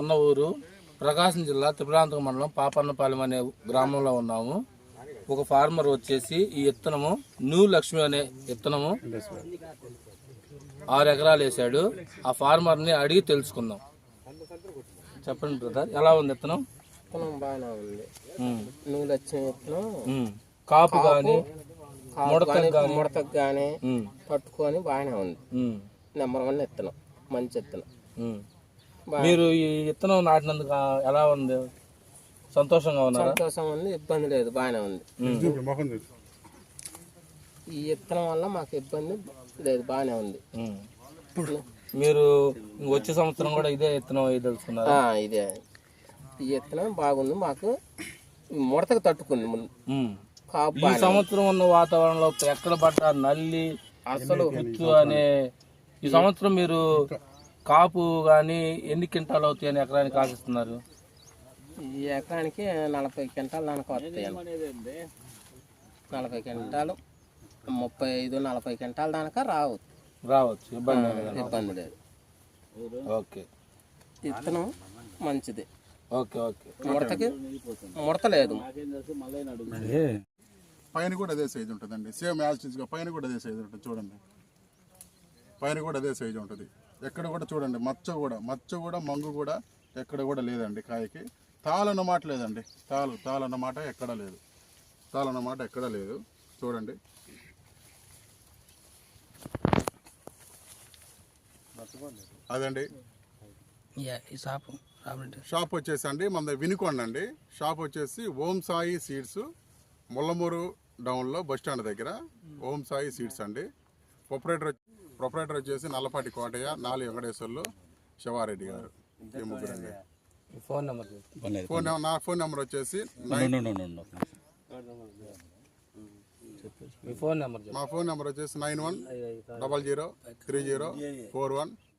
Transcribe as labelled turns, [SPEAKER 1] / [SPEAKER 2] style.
[SPEAKER 1] ఉన్న ఊరు ప్రకాశం జిల్లా త్రిపురాంతక మండలం పాపన్నపాలెం అనే గ్రామంలో ఉన్నాము. ఒక ఫార్మర్ వచ్చేసి ఈ విత్తనము న్యూ లక్ష్మి అనే విత్తనము ఆరు ఎకరాలు వేసాడు. ఆ ఫార్మర్ని అడిగి తెలుసుకుందాం. చెప్పండి బ్రదర్ ఎలా ఉంది విత్తనం
[SPEAKER 2] బాగానే ఉంది. విత్తనం.
[SPEAKER 1] కాపు కానీ ముడతకు
[SPEAKER 2] కానీ పట్టుకొని బాగానే ఉంది. నెంబర్ వన్ విత్తనం మంచి విత్తనం
[SPEAKER 1] మీరు ఈ విత్తనం నాటినందుకు ఎలా ఉంది? సంతోషంగా ఉన్నారా?
[SPEAKER 2] సంతోషం ఉంది ఇబ్బంది లేదు బాగానే ఉంది. ఈ విత్తనం వల్ల మాకు ఇబ్బంది లేదు బాగానే ఉంది.
[SPEAKER 1] మీరు వచ్చే సంవత్సరం కూడా ఇదే విత్తనం వేయదలుచుకున్నారా
[SPEAKER 2] ఆ, ఇదే. ఈ విత్తనం బాగుంది మాకు ముడతకు తట్టుకుంది
[SPEAKER 1] ఈ సంవత్సరం ఉన్న వాతావరణంలో ఎక్కడ పడ్డ నల్లి అసలు గుచ్చు అనే ఈ సంవత్సరం మీరు కాపు గాని ఎన్ని క్వింటాలు అవుతాయని ఎకరానికి ఆశిస్తున్నారు?
[SPEAKER 2] ఈ ఎకరానికి నలభై క్వింటాలు దానికి వస్తాయి నలభై క్వింటాలు ముప్పై ఐదు నలభై క్వింటాల దాకా రావు.
[SPEAKER 1] రావచ్చు ఇబ్బంది లేదు.
[SPEAKER 2] ఇబ్బంది లేదు.
[SPEAKER 1] ఓకే.
[SPEAKER 2] విత్తనం మంచిది.
[SPEAKER 1] Okay okay.
[SPEAKER 2] ముడతకి ముడత లేదు.
[SPEAKER 3] పైన కూడా అదే సైజు ఉంటుందండి. సేమ్ యాజ్గా పైన కూడా అదే సైజు ఉంటుంది. చూడండి. పైన కూడా అదే సైజు ఉంటుంది. ఎక్కడ కూడా చూడండి మచ్చ కూడా మచ్చ కూడా మంగు కూడా ఎక్కడ కూడా లేదండి కాయకి. తాళన్న మాట లేదండి తాలు తాళన్న మాట ఎక్కడ లేదు. తాళన్న మాట ఎక్కడ లేదు చూడండి. అదండి.
[SPEAKER 2] షాపు
[SPEAKER 3] షాప్ వచ్చేసి అండి మన వినుకొండ అండి షాప్ వచ్చేసి ఓం సాయి సీడ్స్ ముల్లమూరు డౌన్లో బస్ స్టాండ్ దగ్గర. ఓం సాయి సీడ్స్ అండి. ప్రొపరేటర్ ప్రొపరేటర్ వచ్చేసి నల్లపాటి కోటయ్య నాలి వెంకటేశ్వర్లు శివారెడ్డి గారు. ఈ ముగ్గురు అండి.
[SPEAKER 1] మీ ఫోన్ నెంబర్.
[SPEAKER 3] ఫోన్ నెం- నా ఫోన్ నెంబర్ వచ్చేసి నైన్
[SPEAKER 1] మీ ఫోన్ నెంబర్ చెప్పండి.
[SPEAKER 3] మా ఫోన్ నెంబర్ వచ్చేసి nine one double zero three zero four one.